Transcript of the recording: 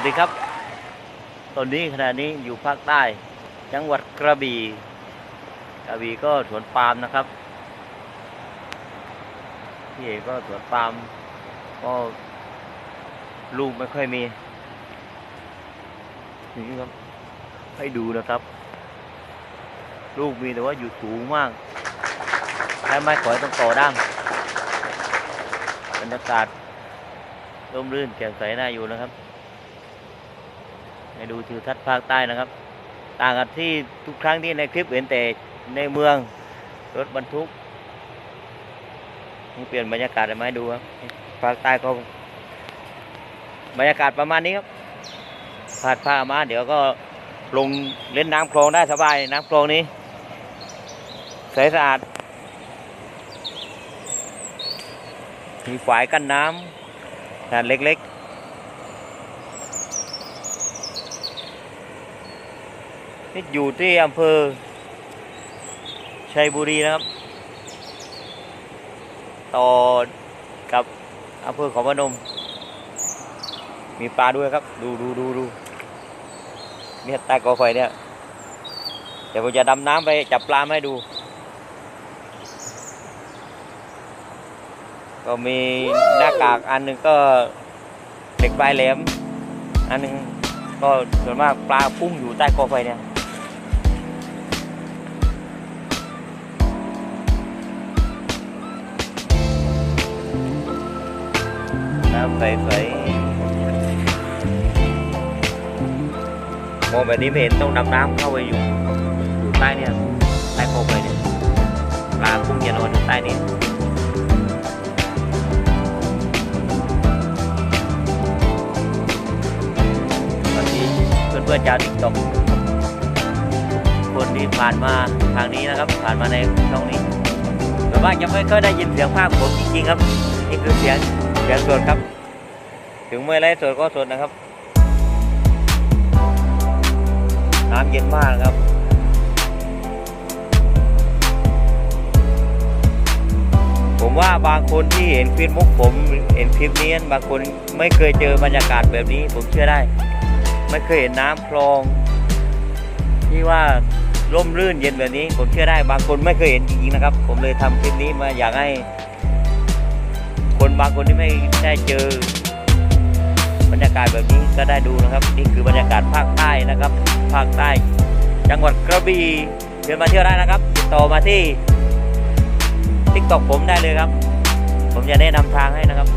วัสดีครับ ตอนนี้ขณะนี้อยู่ภาคใต้ จังหวัดกระบี่กระบี่ก็สวนปาล์มนะครับพี่เอกก็สวนปาล์มก็ลูกไม่ค่อยมีนี่ครับให้ดูนะครับ ลูกมีแต่ว่าอยู่สูงมากใช้ไม้ขอยต้องต่อด้ามบรรยากาศร่มรื่นแจ่มใสน่าอยู่นะครับ ให้ดูทิวทัศน์ภาคใต้นะครับ ต่างกับที่ทุกครั้งที่ในคลิปเห็นแต่ในเมืองรถบรรทุกเปลี่ยนบรรยากาศมาให้ดูครับภาคใต้ก็บรรยากาศประมาณนี้ครับผาดผ้ามา เดี๋ยวก็ลงเล่นน้ำคลองได้สบายน้ำคลองนี้ใสสะอาดมีฝายกั้นน้ำขนาดเล็กๆ นี่อยู่ที่อำเภอชัยบุรีนะครับ ต่อกับอำเภอของพนม มีปลาด้วยครับ ดูดูดูดูเนี่ยใต้กอไฟเนี่ย เดี๋ยวผมจะดำน้ำไปจับปลามาให้ดู ก็มีหน้ากากอันหนึ่งก็เหล็กปลายแหลม อันหนึ่งก็ส่วนมากปลาพุ่งอยู่ใต้กอไฟเนี่ย น้ำใสๆมองแบบนี้ไม่เห็นต้องดำน้ำเข้าไปอยู่อยู่ใต้เนี่ยใต้กอไฟเนี่ยปลาพุ่งจะนอนอยู่ใต้นี้ตอนนี้เพื่อนๆชาวติ๊กตอกคนที่ผ่านมาทางนี้นะครับ ผ่านมาในช่องนี้แต่ว่ายังไม่ค่อยได้ยินเสียงภาคผมจริงๆครับนี่คือเสียง สียงสดครับ ถึงเมื่อไรสดก็สดนะครับ น้ำเย็นมากครับผมว่าบางคนที่เห็นคลิปมุกผมเห็นคลิปนี้บางคนไม่เคยเจอบรรยากาศแบบนี้ ผมเชื่อได้ ไม่เคยเห็นน้ำคลอง ที่ว่าร่มรื่นเย็นแบบนี้ ผมเชื่อได้บางคนไม่เคยเห็นจริงๆนะครับ ผมเลยทำคลิปนี้มาอยากให้ คนบางคนที่ไม่ได้เจอบรรยากาศแบบนี้ก็ได้ดูนะครับ นี่คือบรรยากาศภาคใต้นะครับ ภาคใต้ จังหวัดกระบี่เดินมาเที่ยวได้นะครับติดต่อมาที่ทิกตอกผมได้เลยครับ ผมจะแนะนำทางให้นะครับ